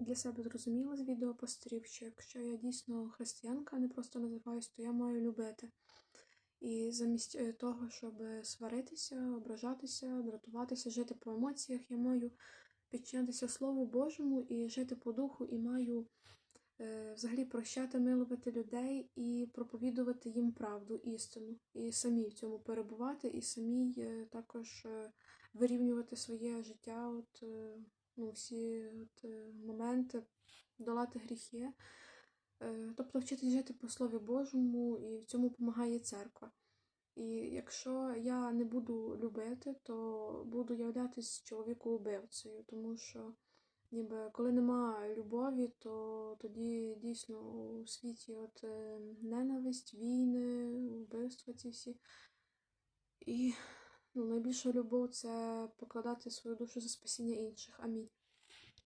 для себе зрозуміла з відеопостерів, що якщо я дійсно християнка, а не просто називаюсь, то я маю любити. І замість е, того, щоб сваритися, ображатися, дратуватися, жити по емоціях, я маю підчинятися Слову Божому і жити по духу, і маю е, взагалі прощати, милувати людей і проповідувати їм правду, істину, і самі в цьому перебувати, і самі е, також е, вирівнювати своє життя, от, е, ну, всі от, е, моменти, долати гріхи. Е, Тобто вчитись жити по Слові Божому, і в цьому допомагає церква. І якщо я не буду любити, то буду являтись чоловіку убивцею, тому що ніби коли нема любові, то тоді дійсно у світі от е, ненависть, війни, вбивства ці всі. І ну, найбільша любов це покладати свою душу за спасіння інших. Амінь.